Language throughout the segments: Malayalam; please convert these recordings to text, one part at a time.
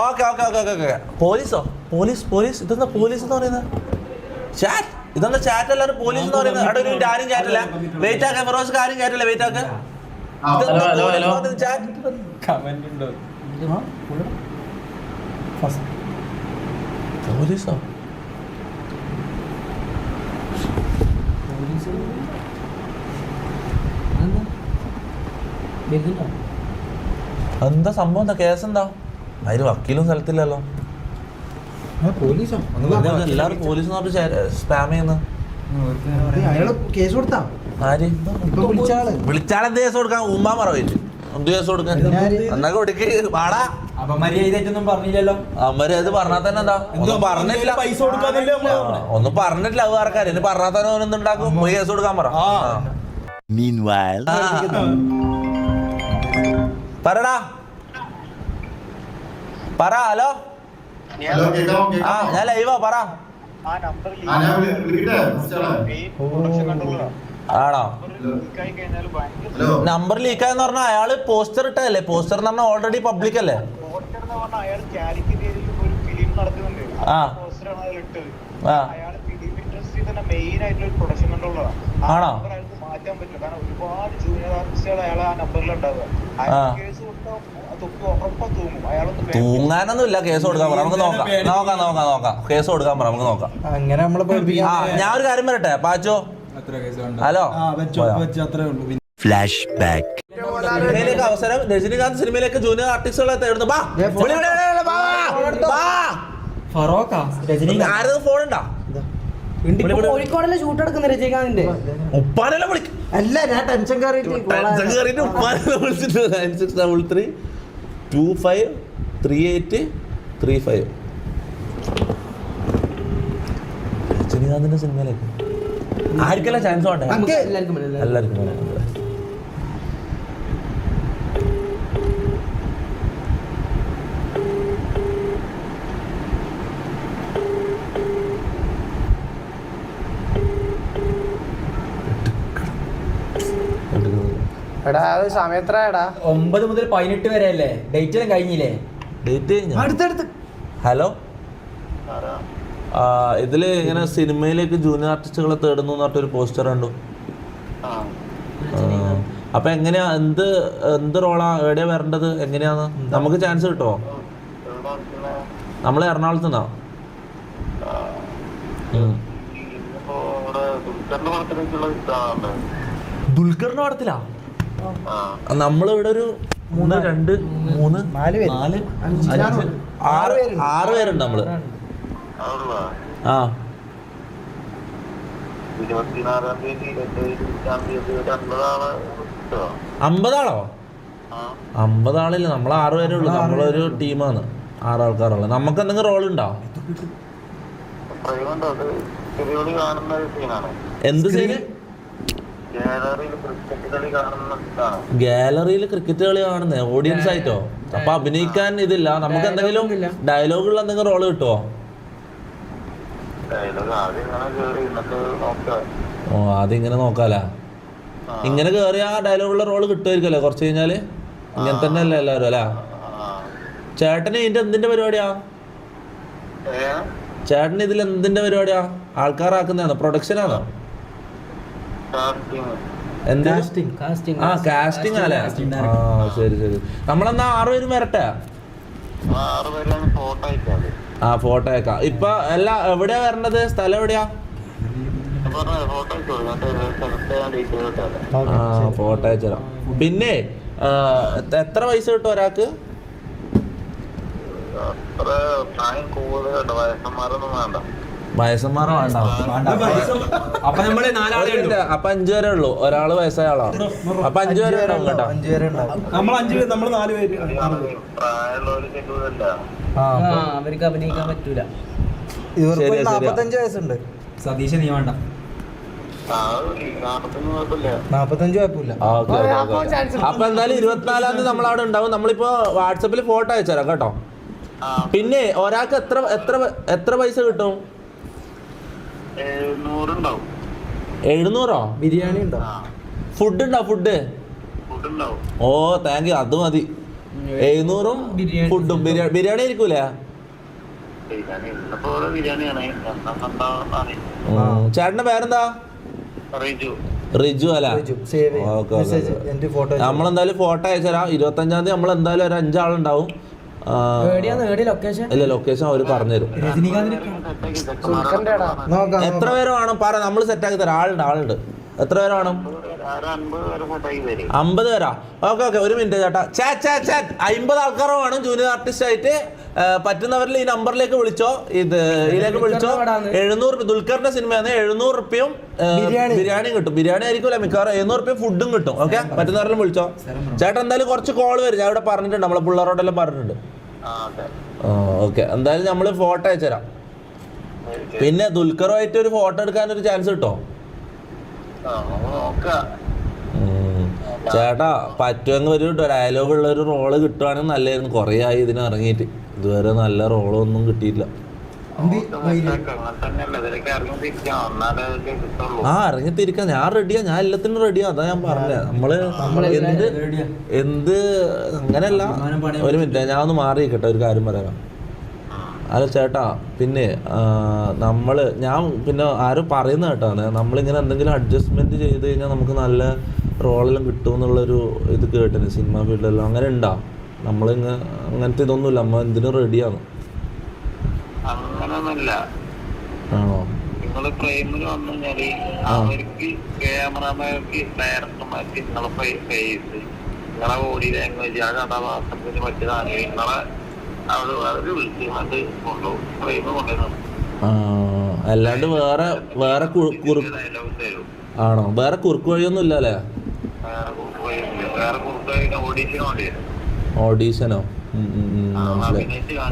Okay okay okay okay okay. പോലീസോ? Police police? ഇതെന്താ പോലീസ് എന്ന് പറയുന്നത് ചാറ്റ്? ഇതെന്താ ചാറ്റ് അല്ലാതെ പോലീസ് എന്ന് പറയുന്നത് അവിടെ ഒരു ആരും ചാറ്റില്ല വെയിറ്റ് ആക്കാൻ ഫിറോസ് ആരും ചാറ്റില്ല വെയിറ്റ് ആക്കാൻ പോലീസ് പോലീസോ? എന്താ സംഭവം? എന്താ കേസ് എന്താ? അതിന് വക്കീലും സ്ഥലത്തില്ലല്ലോ. എല്ലാവരും പോലീസ് സ്പാം ചെയ്യുന്നു. കേസ് വിളിച്ചാളെന്ത് കൊടുക്കാൻ? ഉമ്മാ പറവില്ല എന്ത് കേസ് കൊടുക്കാൻ? എന്നാ കൊടുക്ക് വാടാ. പറഞ്ഞില്ലല്ലോ. പറഞ്ഞാൽ തന്നെ എന്താ? ഒന്നും പറഞ്ഞിട്ടില്ല. പൈസ കൊടുക്കാന്നല്ലേ നമ്മൾ ആ, ഒന്നും പറഞ്ഞിട്ടില്ല അത് ഇനി പറഞ്ഞാൽ തന്നെ കേസ് കൊടുക്കാൻ പറ. Meanwhile. പറടാ. പറ ഹലോ. ആ ഞാൻ ലൈവാ പറ. ആണോ? ഹലോ. നമ്പർ ലീക്ക് ആയെന്ന് പറഞ്ഞാൽ അയാൾ പോസ്റ്റർ ഇട്ടതല്ലേ? പോസ്റ്റർ എന്ന് പറഞ്ഞാൽ ഓൾറെഡി പബ്ലിക് അല്ലേ? ആ. ആ. ആണോ? മാറ്റാൻ പറ്റില്ല. കാരണം ഒരുപാട് ജൂനിയർ ആർട്ടിസ്റ്റുകൾ അയാൾ ആ നമ്പറിൽ ഉണ്ടാവുക. ആ. കേസ് കൊടുത്താൽ തൊപ്പി ഉറപ്പാ തൂങ്ങും. അയാളൊന്ന് തൂങ്ങാനൊന്നും ഇല്ല കേസ് കൊടുക്കാൻ പറ. നമുക്ക് നോക്കാം. നോക്കാം നോക്കാം നോക്കാം. കേസ് കൊടുക്കാൻ പറ നമുക്ക് നോക്കാം. അങ്ങനെ നമ്മൾ ഞാൻ ഒരു കാര്യം പറയട്ടെ? പാച്ചോ? എത്ര കേസ് ഹലോ? ഫ്ലാഷ് ബാക്ക് സിനിമയിലേക്ക് അവസരം. രജനീകാന്ത് സിനിമയിലേക്ക് ജൂനിയർ ആർട്ടിസ്റ്റുകളെ തേടുന്നു. ബാ. ഫറോക്ക? രജനി ആരത് ഫോൺ ഉണ്ടാ. കോഴിക്കോടല്ലേ ഷൂട്ട് എടുക്കുന്ന രജയകാന്തിന്റെ ഉപ്പാനെല്ലാം വിളിക്കും അല്ല ഞാൻ ടെൻഷൻ കയറിയിട്ട് ടെൻഷൻ കയറിയിട്ട് ഉപ്പാനെല്ലാം വിളിച്ചിട്ട് nine six double three two five three eight three five രജനികാന്തിന്റെ സിനിമയിലേക്ക് ആർക്കെല്ലാം ചാൻസ് ഉണ്ടായിരുന്നു എല്ലാവർക്കും. എല്ലാവർക്കും വേണം. എടാ അത് ഒമ്പത് മുതൽ പതിനെട്ട് വരെ അല്ലേ ഡേറ്റ് എല്ലാം കഴിഞ്ഞില്ലേ? ഡേറ്റ് അടുത്തടുത്ത്. ഹലോ ആ ഇതിൽ ഇങ്ങനെ സിനിമയിലേക്ക് ജൂനിയർ ആർട്ടിസ്റ്റുകളെ തേടുന്നു എന്ന് പറഞ്ഞിട്ടൊരു പോസ്റ്റർ കണ്ടു. ആ. അപ്പൊ എങ്ങനെയാ? എന്ത് എന്ത് റോളാ എവിടെയാ വരേണ്ടത്? എങ്ങനെയാന്ന്? നമുക്ക് ചാൻസ് കിട്ടുമോ നമ്മൾ എറണാകുളത്ത് നിന്നാ. ദുൽഖറിന്റെ പടത്തിലാ? നമ്മൾ ഇവിടെ ഒരു മൂന്ന് രണ്ട് മൂന്ന് നാല് പേര്. നാല് അഞ്ച്, ആറ് ആറ് പേരുണ്ട്. ആറ് പേരുണ്ട് നമ്മൾ. ആ. അമ്പതാളോ അമ്പതാളില്ല. നമ്മൾ ആറ് പേരേ ഉള്ളൂ. നമ്മളൊരു ടീമാണ്. ആറ് ആൾക്കാരുള്ള നമുക്ക് എന്തെങ്കിലും റോൾ ഉണ്ടോ എന്ത് സീന് ഗാലറിയിൽ ക്രിക്കറ്റ് കളി കാണുന്ന? ഓഡിയൻസ് ആയിട്ടോ? അപ്പൊ അഭിനയിക്കാൻ ഇതില്ല. നമുക്ക് എന്തെങ്കിലും ഡയലോഗുള്ള എന്തെങ്കിലും റോൾ കിട്ടുമോ ഓ അതിങ്ങനെ ഇങ്ങനെ നോക്കാലാ? ഇങ്ങനെ കേറി ആ ഡയലോഗുള്ള റോൾ കിട്ടുമായിരിക്കല്ലേ കുറച്ച് കഴിഞ്ഞാൽ? ഇങ്ങനെ തന്നെ അല്ലേ എല്ലാരും അല്ല? ചേട്ടന് ഇതിന്റെ എന്തിന്റെ പരിപാടിയാ? ചേട്ടന് ഇതിൽ എന്തിന്റെ പരിപാടിയാ? ആൾക്കാരാക്കുന്നതാണോ? പ്രൊഡക്ഷൻ ആണോ? കാസ്റ്റിംഗ് ആ കാസ്റ്റിംഗ് അല്ലേ? ആ ശരി ശരി. നമ്മളെന്നാ ആറുപേരും വരട്ടെ? ആ ഫോട്ടോ അയച്ചത് ആ ഫോട്ടോ അയക്കാം. ഇപ്പൊ എല്ലാ എവിടെയാ വരേണ്ടത്? സ്ഥലം എവിടെയാ? ആ ഫോട്ടോ പിന്നെ എത്ര- പൈസ കിട്ടും ഒരാൾക്ക്? പ്രായം കൂടുതലുണ്ട് വയസ്സന്മാരൊന്നും വേണ്ട. വയസ്സന്മാർ വേണ്ട. അപ്പൊ നമ്മൾ നാലാളുണ്ട് അപ്പൊ അഞ്ചു വരെ ഉള്ളൂ. ഒരാൾ വയസ്സായ ആളാണ്. അപ്പൊ അഞ്ചു വരെ ഉണ്ടാവും കേട്ടോ. അഞ്ചു പേരെ ഉണ്ടാവും നമ്മൾ അഞ്ചു പേര് നമ്മൾ നാല് പേര്. അവർക്ക് അഭിനയിക്കാൻ പറ്റൂല. ഇവർക്ക്. നാപ്പത്തഞ്ച് വയസ്സുണ്ട്. സതീശ നീ വേണ്ട. അപ്പൊ എന്തായാലും ഇരുപത്തിനാലാം തീയതി നമ്മൾ അവിടെ ഉണ്ടാവും. നമ്മളിപ്പോ വാട്സപ്പിൽ ഫോട്ടോ അയച്ചുതരാം കേട്ടോ. പിന്നെ ഒരാൾക്ക് എത്ര എത്ര എത്ര പൈസ കിട്ടും? എഴുന്നൂറോ? ബിരിയാണി ഉണ്ടോ? ഫുഡ് ഉണ്ടോ ഫുഡ് ഓ താങ്ക് യു അത് മതി. എഴുന്നൂറും ബിരിയാണി. ഫുഡും ബിരിയാണി ബിരിയാണി ആയിരിക്കൂലേ ചേട്ടന്റെ പേരെന്താ? റിജു. അല്ല? നമ്മളെന്തായാലും ഫോട്ടോ അയച്ചു തരാം. ഇരുപത്തഞ്ചാം തീയതി നമ്മൾ എന്തായാലും ഒരു അഞ്ചാളുണ്ടാവും. ഇല്ല ലൊക്കേഷൻ അവർ പറഞ്ഞുതരും. എത്ര പേര് വേണം? പറ നമ്മൾ സെറ്റാക്കി തരാം. ആളുണ്ട് ആളുണ്ട്. എത്ര പേര് വേണം? അമ്പത് പേരാ? ഓക്കെ ഓക്കെ ഒരു മിനിറ്റ് ചേട്ടാ. Chat chat chat. അമ്പത് ആൾക്കാർ വേണം ജൂനിയർ ആർട്ടിസ്റ്റ് ആയിട്ട്. പറ്റുന്നവരിൽ ഈ നമ്പറിലേക്ക് വിളിച്ചോ. ഇത് ഇതിലേക്ക് വിളിച്ചോ? എഴുന്നൂറ് രൂപ ദുൽഖറിന്റെ സിനിമയാണ്. എഴുന്നൂറ് റുപ്യയും ബിരിയാണി. ബിരിയാണിയും കിട്ടും. ബിരിയാണി ആയിരിക്കുമല്ലോ മിക്കവാറും. എഴുന്നൂറ് റുപ്യ ഫുഡും കിട്ടും. ഓക്കെ? പറ്റുന്നവരിലും വിളിച്ചോ. ചേട്ടാ എന്തായാലും കുറച്ച് കോൾ വരും. ഞാൻ ഇവിടെ പറഞ്ഞിട്ടുണ്ട്. നമ്മളെ പിള്ളേരോടെല്ലാം പറഞ്ഞിട്ടുണ്ട്. ഓക്കെ. എന്തായാലും നമ്മൾ ഫോട്ടോ അയച്ചുതരാം. പിന്നെ ദുൽഖറുമായിട്ട് ഒരു ഫോട്ടോ എടുക്കാൻ ഒരു ചാൻസ് കിട്ടോ. ചേട്ടാ പറ്റുമെങ്കിൽ ഒരു ഡയലോഗ് ഉള്ള ഒരു റോൾ കിട്ടുവാണെങ്കിൽ നല്ലായിരുന്നു കുറേ ആയി ഇതിന് ഇറങ്ങിയിട്ട്. ഇതുവരെ നല്ല റോളൊന്നും കിട്ടിയില്ല ആ ഇറങ്ങിത്തിരിക്കാം ഞാൻ റെഡിയാ ഞാൻ എല്ലാത്തിനും റെഡിയാ അതാ ഞാൻ പറഞ്ഞത് നമ്മൾ എന്ത് എന്ത് അങ്ങനല്ല ഒരു മിനിറ്റ് ഞാൻ ഒന്ന് മാറി കേട്ടോ ഒരു കാര്യം പറയാം. അല്ല ചേട്ടാ. പിന്നെ നമ്മൾ നമ്മൾ ഞാൻ പിന്നെ ആരും പറയുന്ന കേട്ടാണ്. നമ്മളിങ്ങനെ എന്തെങ്കിലും അഡ്ജസ്റ്റ്മെന്റ് ചെയ്ത് കഴിഞ്ഞാൽ നമുക്ക് നല്ല റോളെല്ലാം കിട്ടും എന്നുള്ളൊരു ഇത് കേട്ടിന്. സിനിമ ഫീൽഡിലെല്ലാം അങ്ങനെ ഉണ്ടാ. നമ്മളിങ്ങനെ അങ്ങനത്തെ ഇതൊന്നുമില്ല. നമ്മൾ എന്തിനും റെഡിയാണ് അങ്ങനൊന്നുമില്ല. ആണോ? നിങ്ങൾ ഫ്രെയിമിൽ വന്നു കഴിഞ്ഞാൽ അവർക്ക് ക്യാമറമാർക്ക് ഡയറക്ടർമാർക്ക് നിങ്ങളെ ഫേസ് നിങ്ങളെ ബോഡി ലാംഗ്വേജ് ആ കഥാപാത്രത്തിന് പറ്റിയതാണ് നിങ്ങളെ അവിടെ അവർ വിളിച്ചുകൊണ്ട് കൊണ്ടുപോകും. ഫ്രെയിം കൊണ്ടുവന്നു ആ, അല്ലാണ്ട് വേറെ വേറെ ആണോ? വേറെ കുറുക്ക് വഴിയൊന്നും ഇല്ല അല്ലേ? വേറെ കുറുക്ക് വേറെ കുറുക്ക് ഓഡീഷൻ ഓഡീഷനോ ഉം, ഉം, മനസ്സിലായി.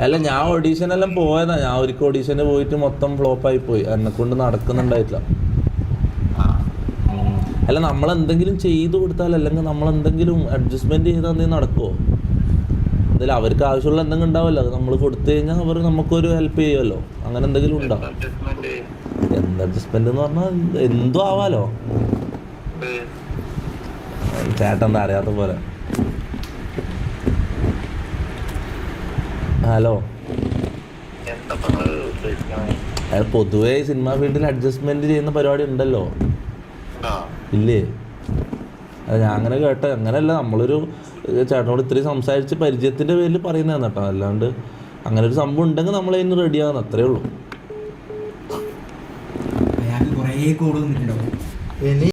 അല്ല ഞാൻ ഓഡീഷൻ എല്ലാം പോയതാ. ഞാൻ ഒരിക്കൽ ഓഡീഷന് പോയിട്ട് മൊത്തം ഫ്ലോപ്പ് ആയി പോയി. എന്നെ കൊണ്ട് നടക്കുന്നുണ്ടായിട്ടില്ല. അല്ല നമ്മൾ എന്തെങ്കിലും ചെയ്തു കൊടുത്താൽ അല്ലെങ്കിൽ നമ്മൾ എന്തെങ്കിലും അഡ്ജസ്റ്റ്മെന്റ് ചെയ്താൽ എന്തെങ്കിലും നടക്കുമോ എന്തായാലും അവർക്ക് ആവശ്യമുള്ള എന്തെങ്കിലും ഉണ്ടാവല്ലോ അത് നമ്മൾ കൊടുത്തു കഴിഞ്ഞാൽ അവർ നമുക്കൊരു ഹെൽപ്പ് ചെയ്യുമല്ലോ. അങ്ങനെ എന്തെങ്കിലും ഉണ്ടോ? എന്ത് അഡ്ജസ്റ്റ്മെന്റ് എന്ന് പറഞ്ഞാൽ എന്തോ ആവാലോ. ചേട്ടൻ എന്താ അറിയാത്ത പോലെ. ഹലോ അയാൾ പൊതുവേ സിനിമ ഫീൽഡിൽ അഡ്ജസ്റ്റ്മെന്റ് ചെയ്യുന്ന പരിപാടി ഉണ്ടല്ലോ. ഉണ്ടോ ഇല്ലേ? അത് ഞാൻ അങ്ങനെ കേട്ട അങ്ങനെയല്ല നമ്മളൊരു ചേട്ടനോട് ഇത്രയും സംസാരിച്ച് പരിചയത്തിന്റെ പേരിൽ പറയുന്നതാണ് കേട്ടോ. അല്ലാണ്ട് അങ്ങനെ ഒരു സംഭവം ഉണ്ടെങ്കിൽ നമ്മൾ അതിന് റെഡി ആകുന്ന അത്രേ ഉള്ളൂ.